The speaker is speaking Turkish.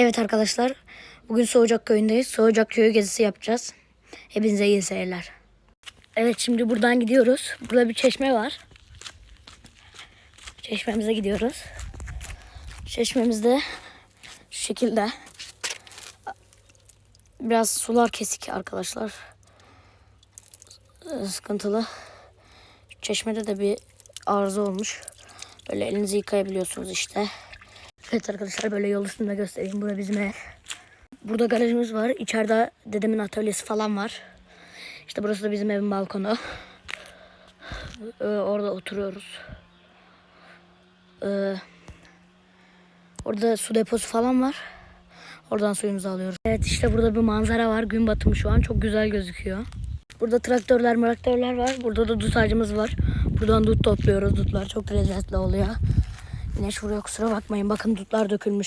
Evet arkadaşlar. Bugün Soğucak köyündeyiz. Soğucak köyü gezisi yapacağız. Hepinize iyi seyirler. Evet şimdi buradan gidiyoruz. Burada bir çeşme var. Çeşmemize gidiyoruz. Çeşmemizde şu şekilde biraz sular kesik arkadaşlar. Sıkıntılı. Çeşmede de bir arıza olmuş. Böyle elinizi yıkayabiliyorsunuz işte. Evet arkadaşlar böyle yol üstünde göstereyim. Burada bizim ev. Burada garajımız var. İçeride dedemin atölyesi falan var. İşte burası da bizim evin balkonu. Ee, orada oturuyoruz. Ee, orada su deposu falan var. Oradan suyumuzu alıyoruz. Evet işte burada bir manzara var. Gün batımı şu an. Çok güzel gözüküyor. Burada traktörler, traktörler var. Burada da dut ağacımız var. Buradan dut topluyoruz. Dutlar çok lezzetli oluyor. Güneş vuruyor kusura bakmayın. Bakın dutlar dökülmüş.